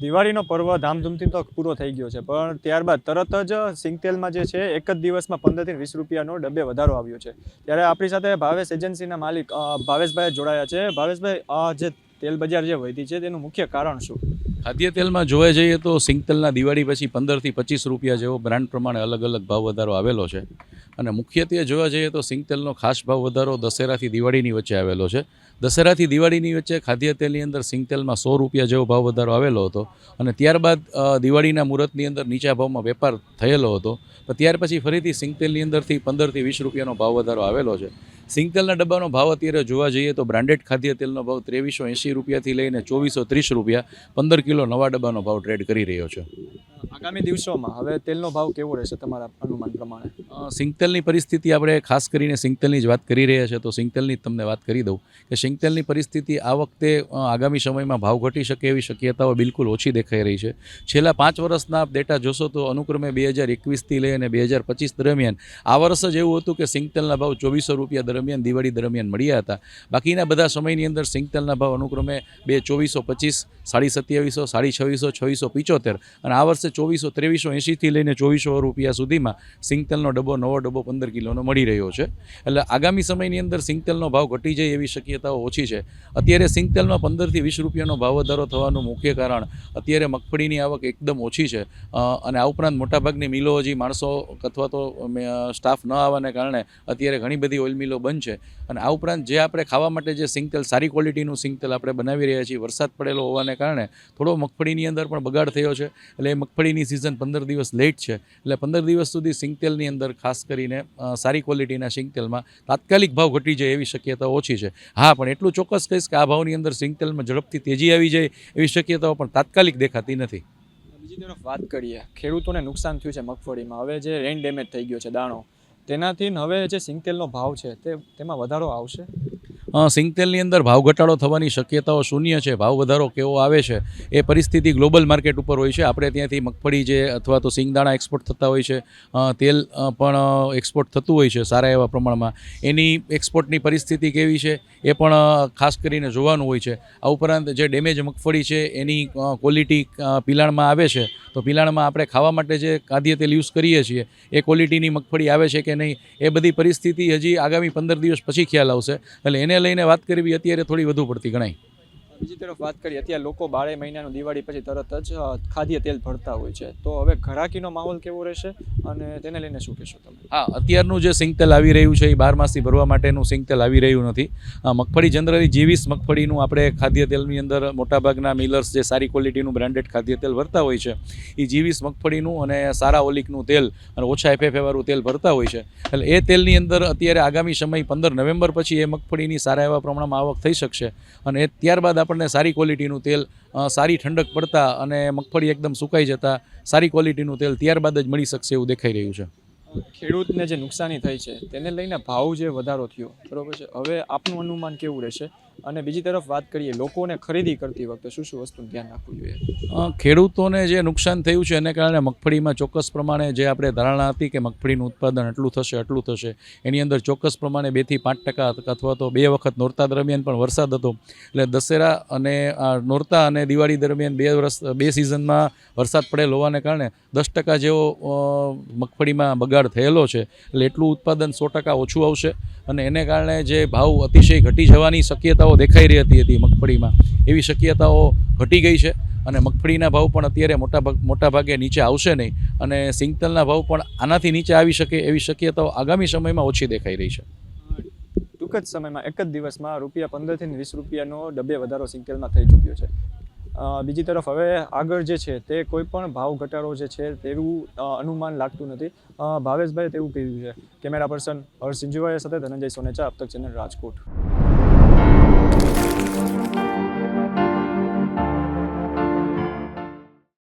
દિવાળીનો પર્વ ધામધૂમથી તો પૂરો થઈ ગયો છે, પણ ત્યારબાદ તરત જ સિંગતેલમાં જે છે, એક જ દિવસમાં પંદરથી વીસ રૂપિયાનો ડબ્બે વધારો આવ્યો છે. ત્યારે આપણી સાથે ભાવેશ એજન્સીના માલિક ભાવેશભાઈ જોડાયા છે. ભાવેશભાઈ, આ જે તેલ બજાર જે વધી છે તેનું મુખ્ય કારણ શું? ખાદ્ય તેલમાં જોવા જઈએ તો સિંગતેલના દિવાળી પછી પંદરથી પચીસ રૂપિયા જેવો બ્રાન્ડ પ્રમાણે અલગ અલગ ભાવ વધારો આવેલો છે. અને મુખ્યત્વે જોવા જઈએ તો સિંગતેલનો ખાસ ભાવ વધારો દશેરાથી દિવાળીની વચ્ચે આવેલો છે. દશેરાથી દિવાળીની વચ્ચે ખાદ્ય તેલની અંદર સિંગતેલમાં સો રૂપિયા જેવો ભાવ વધારો આવેલો હતો. અને ત્યારબાદ દિવાળીના મુહૂર્તની અંદર નીચા ભાવમાં વેપાર થયેલો હતો. પણ ત્યાર પછી ફરીથી સિંગતેલની અંદરથી પંદરથી વીસ રૂપિયાનો ભાવ વધારો આવેલો છે. સિંગતેલના ડબ્બાનો ભાવ અત્યારે જોવા જઈએ તો બ્રાન્ડેડ ખાદ્ય તેલનો ભાવ ત્રેવીસો એંશી રૂપિયાથી લઈને ચોવીસો ત્રીસ રૂપિયા, પંદર કિલો નવા ડબ્બાનો ભાવ ટ્રેડ કરી રહ્યો છે. આગામી દિવસોમાં હવે તેલનો ભાવ કેવો રહેશે તમારા અનુમાન પ્રમાણે? સિંગતેલની પરિસ્થિતિ આપણે ખાસ કરીને સિંગતેલની જ વાત કરી રહ્યા છે, તો સિંગતેલની તમને વાત કરી દઉં કે સિંગતેલની પરિસ્થિતિ આ વખતે આગામી સમયમાં ભાવ ઘટી શકે એવી શક્યતાઓ બિલકુલ ઓછી દેખાઈ રહી છે. છેલ્લા પાંચ વર્ષના ડેટા જોશો તો અનુક્રમે બે હજાર એકવીસથી લઈ અને બે હજાર પચીસ દરમિયાન આ વર્ષ જ એવું હતું કે સિંગતેલના ભાવ ચોવીસો રૂપિયા દરમિયાન, દિવાળી દરમિયાન મળ્યા હતા. બાકીના બધા સમયની અંદર સિંગતેલના ભાવ અનુક્રમે બે ચોવીસો પચીસ, સાડી સત્યાવીસો, સાડી છવ્વીસો છવ્વીસો પિચોતેર અને આ વર્ષે ચોવીસો ત્રેવીસો એંશીથી લઈને ચોવીસો રૂપિયા સુધીમાં સિંગતેલનો ડબ્બો, નવો ડબ્બો પંદર કિલોનો મળી રહ્યો છે. એટલે આગામી સમયની અંદર સિંગતેલનો ભાવ ઘટી જાય એવી શક્યતાઓ ઓછી છે. અત્યારે સિંગતેલમાં પંદરથી વીસ રૂપિયાનો ભાવ વધારો થવાનું મુખ્ય કારણ અત્યારે મગફળીની આવક એકદમ ઓછી છે. અને આ ઉપરાંત મોટાભાગની મિલો હજી માણસો અથવા તો સ્ટાફ ન આવવાને કારણે અત્યારે ઘણી બધી ઓઇલ મિલો બંધ છે. અને આ ઉપરાંત જે આપણે ખાવા માટે જે સિંગતેલ, સારી ક્વોલિટીનું સિંગતેલ આપણે બનાવી રહ્યા છીએ, વરસાદ પડેલો હોવાને કારણે થોડો મગફળીની અંદર પણ બગાડ થયો છે. એટલે મગફળીની સિઝન પંદર દિવસ લેટ છે. એટલે પંદર દિવસ સુધી સિંગતેલની અંદર ખાસ કરીને સારી ક્વોલિટીના સિંગતેલમાં તાત્કાલિક ભાવ ઘટી જાય એવી શક્યતા ઓછી છે. હા, પણ એટલું ચોક્કસ કહીશ કે આ ભાવની અંદર સિંગતેલમાં ઝડપથી તેજી આવી જાય એવી શક્યતાઓ પણ તાત્કાલિક દેખાતી નથી. બીજી તરફ વાત કરીએ, ખેડૂતોને નુકસાન થયું છે મગફળીમાં. હવે જે રેન ડેમેજ થઈ ગયો છે, દાણો, તેનાથી હવે જે સિંગતેલનો ભાવ છે, તે, તેમાં વધારો આવશે? સિંગતેલની અંદર ભાવ ઘટાડો થવાની શક્યતાઓ શૂન્ય છે. ભાવ વધારો કેવો આવે છે એ પરિસ્થિતિ ગ્લોબલ માર્કેટ ઉપર હોય છે. આપણે ત્યાંથી મગફળી જે અથવા તો સિંગદાણા એક્સપોર્ટ થતા હોય છે તેલ પણ એક્સપોર્ટ થતું હોય છે સારા એવા પ્રમાણમાં. એની એક્સપોર્ટની પરિસ્થિતિ કેવી છે એ પણ ખાસ કરીને જોવાનું હોય છે. આ ઉપરાંત જે ડેમેજ મગફળી છે એની ક્વોલિટી પિલાણમાં આવે છે. તો પિલાણમાં આપણે ખાવા માટે જે ખાદ્ય તેલ યુઝ કરીએ છીએ, એ ક્વોલિટીની મગફળી આવે છે કે નહીં એ બધી પરિસ્થિતિ હજી આગામી પંદર દિવસ પછી ખ્યાલ આવશે. એટલે એને લઈને વાત કરવી અત્યારે થોડી વધુ પડતી ગણાય. બીજી તરફ વાત કરીએ, અત્યારે લોકો બારે મહિનાનું દિવાળી પછી તરત જ ખાદ્ય તેલ ભરતા હોય છે. તો હવે ઘરાકીનો માહોલ કેવો રહેશે અને તેને લઈને શું કહેશો તમે? હા, અત્યારનું જે સિંગતેલ આવી રહ્યું છે, એ બારમાસી ભરવા માટેનું સિંગતેલ આવી રહ્યું નથી. મગફળી જનરલી જીવીસ મગફળીનું આપણે ખાદ્ય તેલની અંદર મોટાભાગના મિલર્સ જે સારી ક્વોલિટીનું બ્રાન્ડેડ ખાદ્ય તેલ ભરતા હોય છે, એ જીવીસ મગફળીનું અને સારા ઓલિકનું તેલ અને ઓછા એફએફએ વાળું તેલ ભરતા હોય છે. એટલે એ તેલની અંદર અત્યારે આગામી સમય પંદર નવેમ્બર પછી એ મગફળીની સારા એવા પ્રમાણમાં આવક થઈ શકશે અને એ ત્યારબાદ આપણને સારી ક્વોલિટીનું તેલ સારી ઠંડક પડતા અને મગફળી એકદમ સુકાઈ જતા સારી ક્વોલિટીનું તેલ ત્યારબાદ જ મળી શકશે એવું દેખાઈ રહ્યું છે. ખેડૂતને જે નુકસાની થઈ છે, તેને લઈને ભાવ જે વધારો થયો, બરોબર છે? હવે આપનું અનુમાન કેવું રહેશે? અને બીજી તરફ વાત કરીએ લોકોને ખરીદી કરતી વખતે શું શું વસ્તુનું ધ્યાન રાખવું જોઈએ? ખેડૂતોને જે નુકસાન થયું છે એને કારણે મગફળીમાં ચોક્કસ પ્રમાણે જે આપણે ધારણા હતી કે મગફળીનું ઉત્પાદન એટલું થશે એટલું થશે, એની અંદર ચોક્કસ પ્રમાણે બેથી પાંચ ટકા અથવા તો બે વખત નોરતા દરમિયાન પણ વરસાદ હતો. એટલે દશેરા અને આ નોરતા અને દિવાળી દરમિયાન બે વર્ષ બે સિઝનમાં વરસાદ પડેલ હોવાને કારણે દસ ટકા જેવો મગફળીમાં બગાડ થયેલો છે. એટલે એટલું ઉત્પાદન સો ટકા ઓછું આવશે અને એને કારણે જે ભાવ અતિશય ઘટી જવાની શક્યતાઓ દેખાઈ રહી હતી હતી મગફળીમાં. એવી શક્યતાઓ ઘટી ગઈ છે અને મગફળીના ભાવ પણ અત્યારે મોટા ભાગ, મોટા ભાગે નીચે આવશે નહીં અને સિંગતલના ભાવ પણ આનાથી નીચે આવી શકે એવી શક્યતાઓ આગામી સમયમાં ઓછી દેખાઈ રહી છે. ટૂંક જ સમયમાં એક જ દિવસમાં રૂપિયા પંદરથી વીસ રૂપિયાનો ડબ્બે વધારો સિંગતેલમાં થઈ ચૂક્યો છે. બીજી તરફ હવે આગળ જે છે તે કોઈ પણ ભાવ ઘટાડો જે છે તેવું અનુમાન લાગતું નથી. ભાવેશભાઈ તેવું કહ્યું છે. કેમેરા પર્સન હર્ષ સિંજુભાઈ સાથે ધનંજય સોનેચા અબતક ચેનલ રાજકોટ.